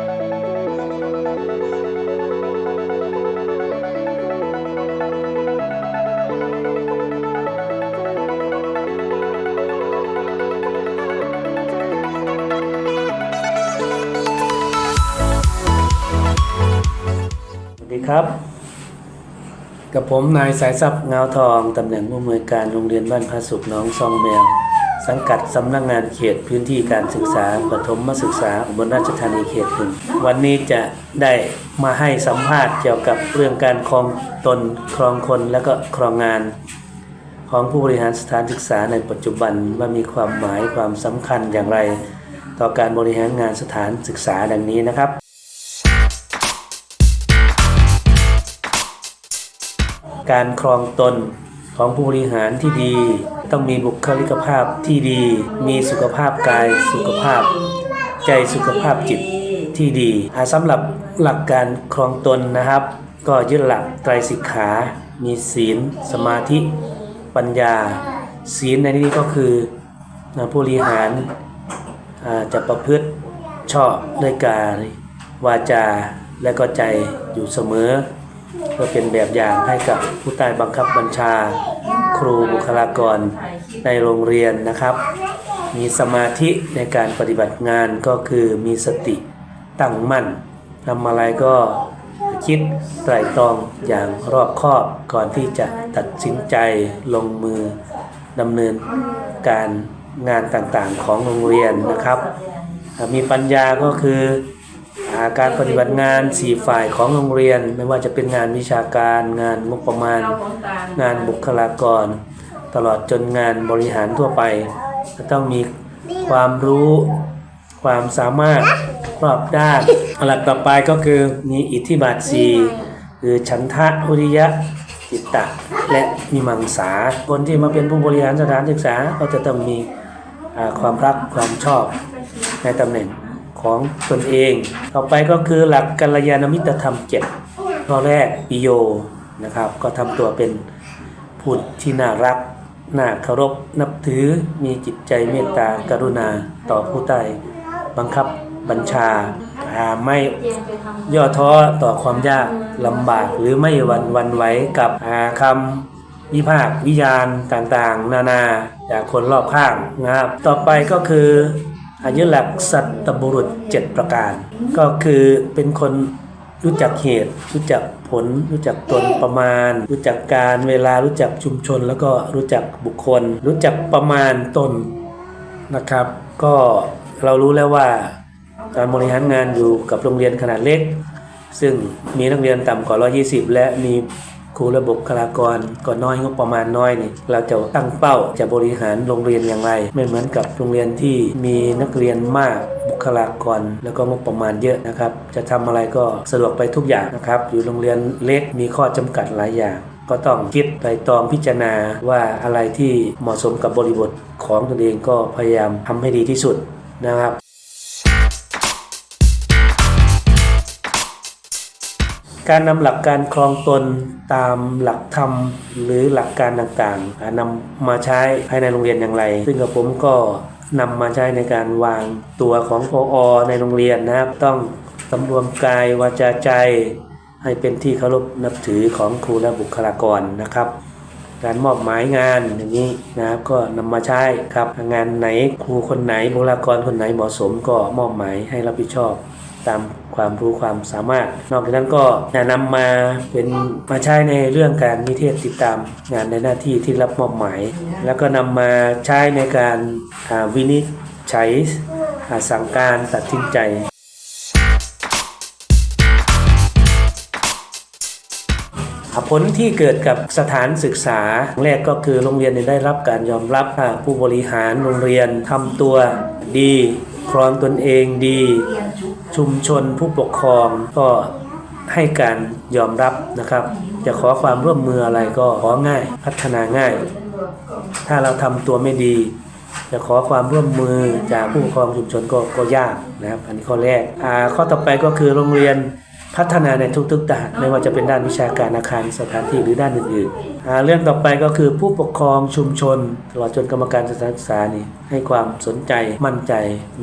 สวัสดีครับ กับผมนายสายทรัพย์เงาทอง ตำแหน่งผู้อำนวยการโรงเรียนบ้านพระสุขน้องซองแมว สังกัดสำนักงานเขตพื้นที่การศึกษาปฐมศึกษาอุบลราชธานีเขตหนึ่งวันนี้จะได้มาให้สัมภาษณ์เกี่ยวกับเรื่องการครองตนครองคนและก็ครองงาน ของผู้บริหารสถานศึกษาในปัจจุบันว่ามีความหมายความสำคัญอย่างไร ต่อการบริหารงานสถานศึกษาดังนี้นะครับ การครองตน ของผู้บริหารที่ดี ต้องมีบุคลิกภาพที่ดี มีสุขภาพกายสุขภาพ ใจสุขภาพจิตที่ดีอ่าสำหรับหลักการครองตนนะครับ ก็ยึดหลักไตรสิกขา มีศีล สมาธิ ปัญญา ศีลในที่นี้ก็คือผู้บริหารจะประพฤติชอบด้วยกายวาจาและก็ใจอยู่เสมอ เพื่อเป็นแบบอย่างให้กับผู้ใต้บังคับบัญชา ครูบุคลากรในโรงเรียนนะครับ มีสมาธิในการปฏิบัติงานก็คือมีสติตั้งมั่นทำอะไรก็คิดไตร่ตรองอย่างรอบคอบก่อนที่จะตัดสินใจลงมือดำเนินการงานต่างๆของโรงเรียนนะครับ มีปัญญาก็คืออาการปฏิบัติงาน4ฝ่ายของโรงเรียน ไม่ว่าจะเป็นงานวิชาการ งานงบประมาณ งานบุคลากร ตลอดจนงานบริหารทั่วไป จะต้องมีความรู้ ความสามารถรอบด้านหลักต่อไปก็คือมีอิทธิบาทสี่คือฉันทะวิริยะจิตตะและมีมังสาคนที่มาเป็นผู้บริหารสถานศึกษาก็จะต้องมีความรักความชอบในตำแหน่ง ของตนเอง ต่อไปก็คือหลักกัลยาณมิตรธรรมเจ็ดข้อแรกปิโยนะครับ ก็ทำตัวเป็นผู้ที่น่ารักน่าเคารพนับถือมีจิตใจเมตตากรุณาต่อผู้ใต้บังคับบัญชาไม่ย่อท้อต่อความยากลำบากหรือไม่หวันวันไหวกับคำวิพากษ์วิจารณ์ต่างๆ นานาจากคนรอบข้างนะครับต่อไปก็คือ อายุหลักสัตบุรุษ 7 ประการ ก็คือเป็นคนรู้จักเหตุ รู้จักผล รู้จักตนประมาณ รู้จักการเวลารู้จักชุมชน แล้วก็รู้จักบุคคล รู้จักประมาณตนนะครับ ก็เรารู้แล้วว่าการบริหารงานอยู่กับโรงเรียนขนาดเล็ก ซึ่งมีนักเรียนต่ำกว่า 120 และมี รูและบุคลากรก็น้อยงบประมาณน้อยนี่เราจะตั้งเป้าจะบริหารโรงเรียนอย่างไร ไม่เหมือนกับโรงเรียนที่มีนักเรียนมากบุคลากรแล้วก็งบประมาณเยอะนะครับ จะทำอะไรก็สะดวกไปทุกอย่างนะครับ อยู่โรงเรียนเล็กมีข้อจำกัดหลายอย่างก็ต้องคิดไตรตองพิจารณาว่าอะไรที่เหมาะสมกับบริบทของตนเองก็พยายามทำให้ดีที่สุดนะครับ การนำหลักการครองตนตามหลักธรรมหรือหลักการต่างๆนำมาใช้ภายในโรงเรียนอย่างไร ซึ่งกับผมก็นำมาใช้ในการวางตัวของพออในโรงเรียนนะครับ ต้องสำรวมกายวาจาใจ ให้เป็นที่เคารพนับถือของครูและบุคลากรนะครับ การมอบหมายงานอย่างนี้นะครับก็นำมาใช้ครับงานไหนครูคนไหนบุคลากรคนไหนเหมาะสมก็มอบหมายให้รับผิดชอบ ตามความรู้ความสามารถ นอกจากนั้นก็นำมาเป็นมาใช้ในเรื่องการนิเทศติดตามงานในหน้าที่ที่รับมอบหมาย แล้วก็นำมาใช้ในการาวินิจฉัยสั่งการตัดสินใจผลที่เกิดกับสถานศึกษา แรกก็คือโรงเรียนได้รับการยอมรับอ่าผู้บริหารโรงเรียนทำตัวดี ครองตนเองดี ชุมชนผู้ปกครองก็ให้การยอมรับนะครับ จะขอความร่วมมืออะไรก็ของ่ายพัฒนาง่าย ถ้าเราทำตัวไม่ดี จะขอความร่วมมือจากผู้ปกครองชุมชนก็ก็ยากนะครับ อันนี้ข้อแรกอ่าข้อต่อไปก็คือโรงเรียน พัฒนาในทุกๆด้านไม่ว่าจะเป็นด้านวิชาการอาคารสถานที่หรือด้านอื่นๆอ่าเรื่องต่อไปก็คือผู้ปกครองชุมชนตลอดจนกรรมการสถานศึกษานี่ให้ความสนใจมั่นใจ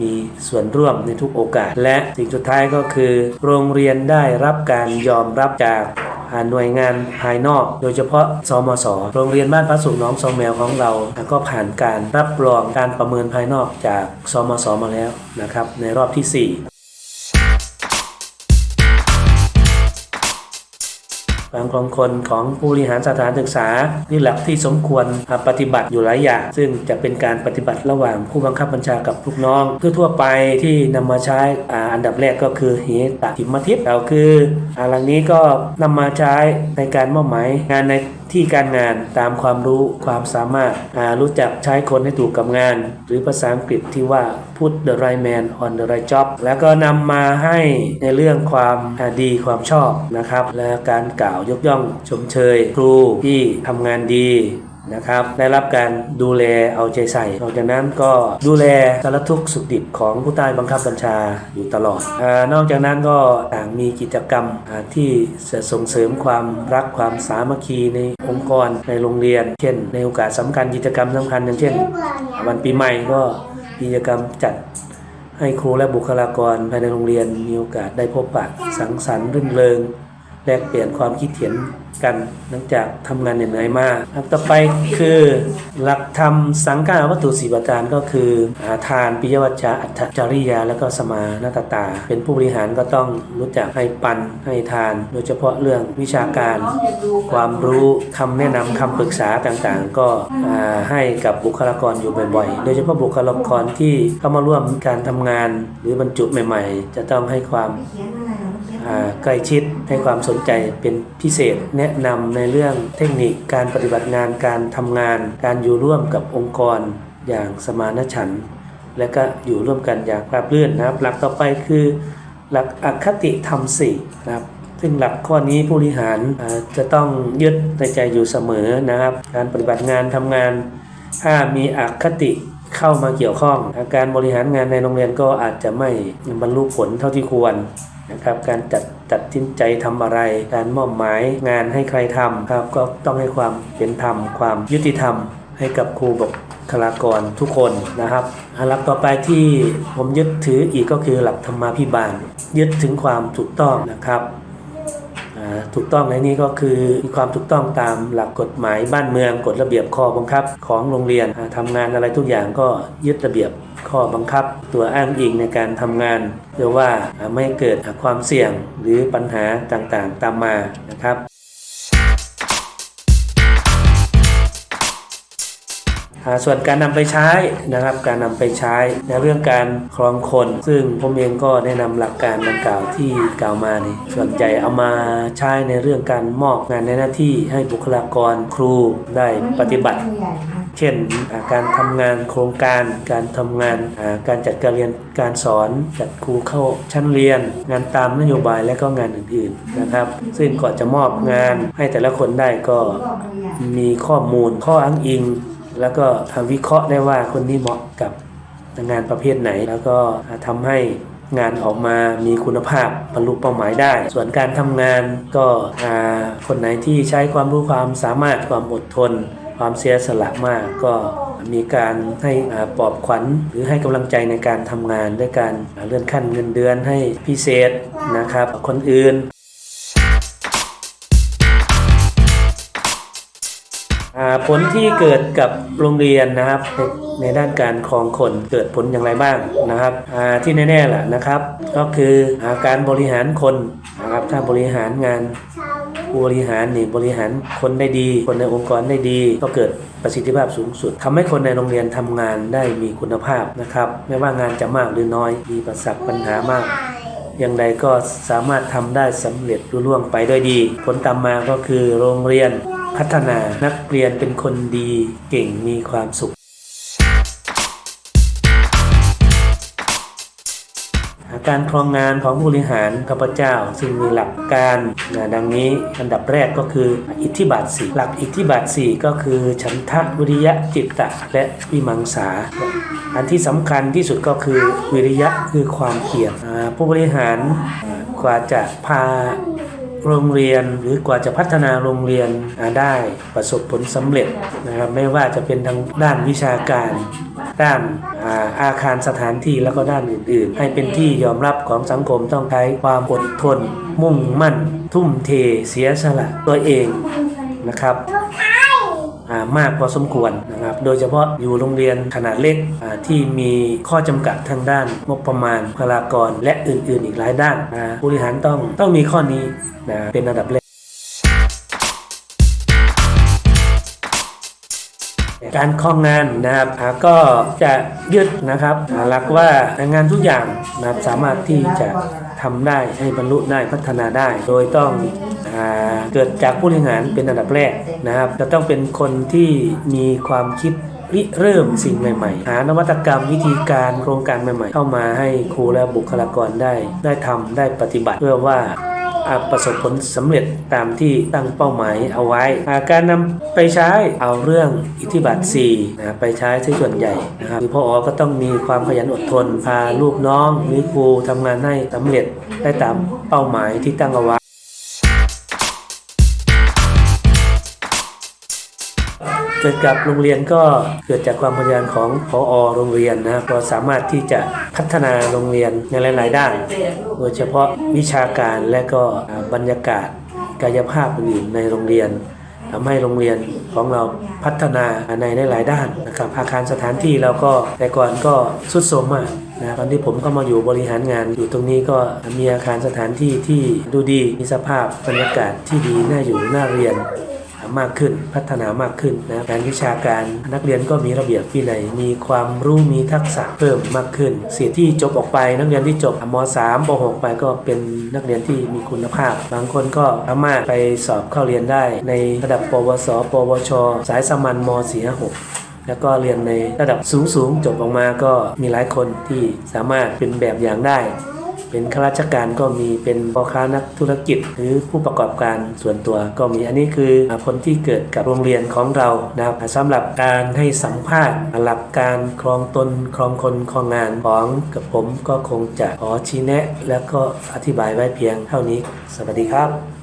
มีส่วนร่วมในทุกโอกาส และสิ่งสุดท้ายก็คือ โรงเรียนได้รับการยอมรับจากอ่าหน่วยงานภายนอก โดยเฉพาะสมส โรงเรียนบ้านพระสุขหน้องสองแมวของเราอ่าก็ผ่านการรับรองการประเมินภายนอกจากสมสมาแล้วนะครับในรอบที่ 4 บางของคนของผู้บริหารสถานศึกษานี่หลักที่สมควรปฏิบัติอยู่หลายอย่าง ซึ่งจะเป็นการปฏิบัติระหว่างผู้บังคับบัญชากับลูกน้อง ทั่วๆไปที่นำมาใช้อันดับแรกก็คือเหตติมทิพย์เราคือหลังนี้ก็นำมาใช้ในการมอบหมายงานในที่การงานตามความรู้ความสามารถรู้จักใช้คนให้ถูกกับงาน หรือภาษาอังกฤษที่ว่า put the right man on the right job แล้วก็นำมาให้ในเรื่องความดีความชอบนะครับ และการกล่าวยกย่องชมเชย ครูที่ทำงานดี นะครับ ได้รับการดูแลเอาใจใส่นอกจากนั้นก็ดูแลสารทุกข์สุขดิบของผู้ใต้บังคับบัญชาอยู่ตลอดอนอกจากนั้นก็ต่างมีกิจกรรมที่จะส่งเสริมความรักความสามัคคีในองค์กรในโรงเรียน เช่น ในโอกาสสำคัญกิจกรรมสำคัญอย่างเช่น วันปีใหม่ก็กิจกรรมจัดให้ครูและบุคลากรภายในโรงเรียนมีโอกาสได้พบปะสังสรรค์รื่นเริงแลกเปลี่ยนความคิดเห็น กันหลังจากทำงานเหนื่อยมากอันต่อไปคือหลักธรรมสังฆาวัตถุสีประการก็คืออาทานปิยวัจจะอัตถจริยา และก็สมานาตตา เป็นผู้บริหารก็ต้องรู้จักให้ปันให้ทาน โดยเฉพาะเรื่องวิชาการ ความรู้คำแนะนำคำปรึกษาต่างๆ ก็ให้กับบุคลากรอยู่บ่อยๆ โดยเฉพาะบุคลากรที่เข้ามาร่วมการทำงาน หรือบรรจุใหม่ ๆ จะต้องให้ความ ใกล้ชิดให้ความสนใจเป็นพิเศษ แนะนำในเรื่องเทคนิคการปฏิบัติงานการทำงาน การอยู่ร่วมกับองค์กรอย่างสมานฉันท์และก็อยู่ร่วมกันอย่างราบรื่นนะครับ หลักต่อไปคือหลักอคติธรรมสี่นะครับซึ่งหลักข้อนี้ผู้บริหารจะต้องยึดในใจอยู่เสมอนะครับ การปฏิบัติงานทำงาน ถ้ามีอคติเข้ามาเกี่ยวข้อง การบริหารงานในโรงเรียนก็อาจจะไม่บรรลุผลเท่าที่ควร นะครับการจัดตัดสินใจทำอะไร การมอบหมายงานให้ใครทำครับก็ต้องให้ความเป็นธรรม ความยุติธรรม ให้กับครูบุคลากรทุกคนนะครับหลักต่อไปที่ผมยึดถืออีกก็คือหลักธรรมาภิบาล ยึดถึงความถูกต้องนะครับถูกต้องในนี้ก็คือมีความถูกต้องตามหลักกฎหมายบ้านเมืองกฎระเบียบข้อบังคับ ของโรงเรียนอ่าทำงานอะไรทุกอย่างก็ยึดระเบียบ ข้อบังคับตัวอ้างอิงในการทำงานเพื่อว่าไม่เกิดความเสี่ยงหรือปัญหาต่างๆ ตามมานะครับส่วนการนำไปใช้นะครับการนำไปใช้ในเรื่องการครองคน ซึ่งผมเองก็แนะนำหลักการดังกล่าวที่กล่าวมานี่ส่วนใหญ่เอามาใช้ในเรื่องการมอบงานในหน้าที่ให้บุคลากรครูได้ปฏิบัติ เช่นการทำงานโครงการ การทำงานการจัดการเรียนการสอนจัดครูเข้าชั้นเรียน งานตามนโยบายและก็งานอื่นๆนะครับ ซึ่งก่อนจะมอบงานให้แต่ละคนได้ก็มีข้อมูลข้ออ้างอิง แล้วก็วิเคราะห์ได้ว่าคนนี้เหมาะกับงานประเภทไหน แล้วก็ทำให้งานออกมามีคุณภาพบรรลุเป้าหมายได้ ส่วนการทำงานก็คนไหนที่ใช้ความรู้ความสามารถความอดทน ความเสียสละมากก็มีการให้ปลอบขวัญหรือให้กำลังใจในการทำงานด้วยการเลื่อนขั้นเงินเดือนให้พิเศษนะครับ คนอื่นผลที่เกิดกับโรงเรียนนะครับในด้านการครองคนเกิดผลอย่างไรบ้างนะครับที่แน่ๆแหละนะครับ ก็คือการบริหารคนนะครับถ้าบริหารงาน ผู้บริหารนี่บริหารคนได้ดี คนในองค์กรได้ดี ก็เกิดประสิทธิภาพสูงสุดทำให้คนในโรงเรียนทำงานได้มีคุณภาพนะครับ ไม่ว่างานจะมากหรือน้อย มีประสักปัญหามากอย่างใดก็สามารถทำได้สำเร็จรุ่ล่วงไปด้วยดี ผลตามมาก็คือโรงเรียนพัฒนานักเรียนเป็นคนดีเก่งมีความสุข การครองงานของผู้บริหารข้าพเจ้าซึ่งมีหลักการนะดังนี้อันดับแรกก็คืออิทธิบาทสี่หลักอิทธิบาทสี่ก็คือ ฉันทะวิริยะจิตตะ และวิมังสา อันที่สำคัญที่สุดก็คือวิริยะคือความเพียรผู้บริหารกว่าจะพาโรงเรียนหรือกว่าจะพัฒนาโรงเรียนได้ประสบผลสำเร็จนะครับไม่ว่าจะเป็นทางด้านวิชาการ ด้านอาอาคารสถานที่แล้วก็ด้านอื่น ๆ ให้เป็นที่ยอมรับของสังคมต้องใช้ความอดทน มุ่งมั่น ทุ่มเทเสียสละตัวเองนะครับอ่ามากพอสมควรนะครับ โดยเฉพาะอยู่โรงเรียนขนาดเล็กที่มีข้อจำกัดทางด้านงบประมาณบุคลากรและอื่นๆ อีกหลายด้านผู้บริหารต้องต้องมีข้อนี้นะเป็นระดับแรก การครองงานนะครับก็จะยึดนะครับหลักว่างานทุกอย่างนะครับสามารถที่จะทำได้ให้บรรลุได้พัฒนาได้ โดยต้องอเกิดจากผู้บริหารเป็นอันดับแรกนะครับจะต้องเป็นคนที่มีความคิดริเริ่มสิ่งใหม่ๆ หานวัตกรรมวิธีการโครงการใหม่ๆ เข้ามาให้ครูและบุคลากรได้ ได้ทำได้ปฏิบัติ เพื่อว่า ประสบผลสำเร็จตามที่ตั้งเป้าหมายเอาไว้าการนำไปใช้เอาเรื่องอิทธิบาท4นะไปใช้ที่ส่วนใหญ่นะครับคือพ่ออก็ต้องมีความขยันอดทน พาลูกน้องหรือครูทำงานให้สำเร็จได้ตามเป้าหมายที่ตั้งเอาไว้ กิดกับโรงเรียนก็เกิดจากความพยายามของพอโรงเรียนนะครับก็สามารถที่จะพัฒนาโรงเรียนในหลาย ๆ ด้าน โดยเฉพาะวิชาการและก็บรรยากาศกายภาพอื่นในโรงเรียนทำให้โรงเรียนของเราพัฒนาในหลาย ๆ ด้านนะครับอาคารสถานที่เราก็แต่ก่อนก็สุดโทรมมากนะตอนที่ผมเข้ามาอยู่บริหารงานอยู่ตรงนี้ก็มีอาคารสถานที่ที่ดูดีมีสภาพบรรยากาศที่ดีน่าอยู่น่าเรียน มากขึ้น พัฒนามากขึ้นนะการวิชาการนักเรียนก็มีระเบียบวินัยมีความรู้มีทักษะเพิ่มมากขึ้นเสียที่จบออกไป นักเรียนที่จบม .3 ป .6 ไปก็เป็นนักเรียนที่มีคุณภาพ บางคนก็สามารถไปสอบเข้าเรียนได้ ในระดับ ปวส ปวช สายสมัญม .46 แล้วก็เรียนในระดับสูงๆ จบออกมาก็มีหลายคนที่สามารถเป็นแบบอย่างได้ เป็นข้าราชการก็มีเป็นพ่อค้านักธุรกิจ หรือผู้ประกอบการส่วนตัวก็มีอันนี้คือผลที่เกิดกับโรงเรียนของเรานะครับสำหรับการให้สัมภาษณ์หลักการครองตนครองคนครองงานของกับผมก็คงจะขอชี้แนะ แล้วก็อธิบายไว้เพียงเท่านี้ สวัสดีครับ